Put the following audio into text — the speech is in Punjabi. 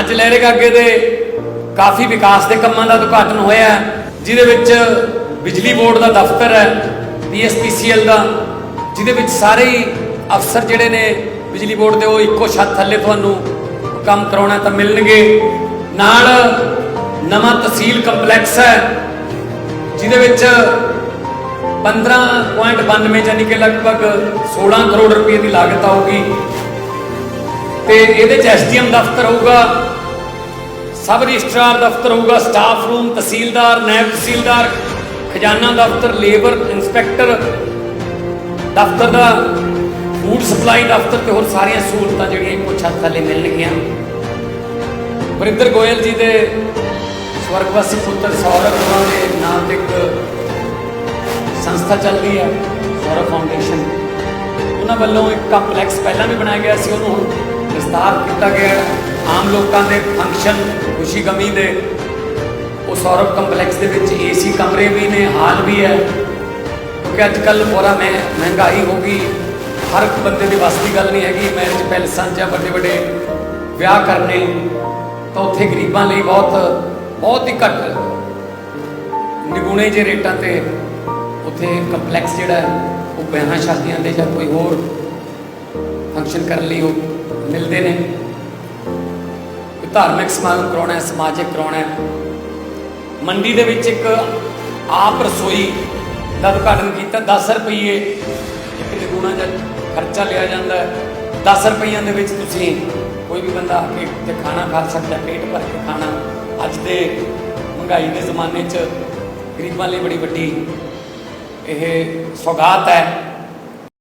ਅੱਜ ਲਹਿਰੇ ਕਾਗੇ ਦੇ ਕਾਫੀ ਵਿਕਾਸ ਦੇ ਕੰਮਾਂ ਦਾ ਉਦਘਾਟਨ ਹੋਇਆ ਜਿਹਦੇ ਵਿੱਚ ਬਿਜਲੀ ਬੋਰਡ ਦਾ ਦਫ਼ਤਰ ਹੈ ਪੀਐਸਪੀਸੀਐਲ ਦਾ, ਜਿਹਦੇ ਵਿੱਚ ਸਾਰੇ ਹੀ ਅਫਸਰ ਜਿਹੜੇ ਨੇ ਬਿਜਲੀ ਬੋਰਡ ਦੇ, ਉਹ ਇੱਕੋ ਛੱਤ ਥੱਲੇ ਤੁਹਾਨੂੰ ਕੰਮ ਕਰਾਉਣਾ ਤਾਂ ਮਿਲਣਗੇ। ਨਾਲ ਨਵਾਂ ਤਹਿਸੀਲ ਕੰਪਲੈਕਸ ਹੈ, ਜਿਹਦੇ ਵਿੱਚ 15.92 ਯਾਨੀ ਕਿ ਲਗਭਗ 16 ਕਰੋੜ ਰੁਪਏ ਦੀ ਲਾਗਤ ਆਊਗੀ। ਤੇ ਇਹਦੇ ਚ ਐਸਡੀਐਮ ਦਫ਼ਤਰ ਹੋਊਗਾ, ਸਬ ਰਜਿਸਟਰਾਰ ਦਫ਼ਤਰ ਹੋਊਗਾ, ਸਟਾਫ ਰੂਮ, ਤਹਿਸੀਲਦਾਰ ਨਾਇਬ ਤਹਿਸੀਲਦਾਰ, ਖਜ਼ਾਨਾ ਦਫ਼ਤਰ, ਲੇਬਰ ਇੰਸਪੈਕਟਰ, ਦਫ਼ਤਰ ਦਾ, ਫੂਡ ਸਪਲਾਈ ਦਫ਼ਤਰ ਤੇ ਹੋਰ ਸਾਰੀਆਂ ਸਹੂਲਤਾਂ ਜਿਹੜੀਆਂ ਇੱਕੋ ਛੱਤ ਥੱਲੇ ਮਿਲਣਗੀਆਂ। ਵਰਿੰਦਰ ਗੋਇਲ ਜੀ ਦੇ ਸਵਰਗਵਾਸੀ ਪੁੱਤਰ ਸੌਰਵ ਉਹਨਾਂ ਦੇ ਨਾਮ ਤੇ ਇੱਕ ਸੰਸਥਾ ਚੱਲ ਰਹੀ ਹੈ, ਸੌਰਵ ਫਾਊਂਡੇਸ਼ਨ। ਉਹਨਾਂ ਵੱਲੋਂ ਇੱਕ ਕੰਪਲੈਕਸ ਪਹਿਲਾਂ ਵੀ ਬਣਾਇਆ ਗਿਆ ਸੀ, ਉਹਨੂੰ ਹੁਣ ਕੀਤਾ ਗਿਆ ਆਮ ਲੋਕਾਂ ਦੇ ਫੰਕਸ਼ਨ ਖੁਸ਼ੀ ਗਮੀ ਦੇ। ਉਹ ਸੌਰਵ ਕੰਪਲੈਕਸ ਦੇ ਵਿੱਚ ਏਸੀ ਕਮਰੇ ਵੀ ਨੇ ਹਾਲ ਵੀ ਹੈ। ਕਿਉਂਕਿ ਅੱਜ ਕੱਲ ਬੜਾ ਮਹਿ ਮਹਿੰਗਾਈ ਹੋ ਗਈ। ਹਰ ਇੱਕ ਬੰਦੇ ਦੀ ਵੱਸ ਦੀ ਗੱਲ ਨਹੀਂ ਹੈਗੀ ਮੈਰਿਜ ਪੈਲਸਾਂ 'ਚ ਵੱਡੇ ਵੱਡੇ ਵਿਆਹ ਕਰਨੇ। ਤਾਂ ਉੱਥੇ ਗਰੀਬਾਂ ਲਈ ਬਹੁਤ ਬਹੁਤ ਹੀ ਘੱਟ ਨਿਗੁਣੇ ਜੇ ਰੇਟਾਂ ਤੇ ਉੱਥੇ ਕੰਪਲੈਕਸ ਜਿਹੜਾ ਹੈ, ਉਹ ਵਿਆਹਾਂ ਸ਼ਾਦੀਆਂ ਦੇ ਜਾਂ ਕੋਈ ਹੋਰ ਫੰਕਸ਼ਨ ਕਰਨ ਲਈ ਉਹ ਮਿਲਦੇ ਨੇ। ਧਾਰਮਿਕ ਸਮਾਗਮ ਕਰਾਉਣਾ ਹੈ, ਸਮਾਜਿਕ ਕਰਾਉਣਾ ਹੈ। ਮੰਡੀ ਦੇ ਵਿੱਚ ਇੱਕ ਆਪ ਰਸੋਈ ਦਾ ਉਦਘਾਟਨ ਕੀਤਾ। 10 ਰੁਪਏ ਇੱਕ ਨਿਗੁਣਾ ਦਾ ਖਰਚਾ ਲਿਆ ਜਾਂਦਾ ਹੈ। 10 ਰੁਪਈਆਂ ਦੇ ਵਿੱਚ ਤੁਸੀਂ ਕੋਈ ਵੀ ਬੰਦਾ ਆ ਕੇ ਤੇ ਖਾਣਾ ਖਾ ਸਕਦਾ ਪੇਟ ਭਰ ਕੇ ਖਾਣਾ। ਅੱਜ ਦੇ ਮਹਿੰਗਾਈ ਦੇ ਜ਼ਮਾਨੇ 'ਚ ਗਰੀਬਾਂ ਲਈ ਬੜੀ ਵੱਡੀ ਇਹ ਸੌਗਾਤ ਹੈ।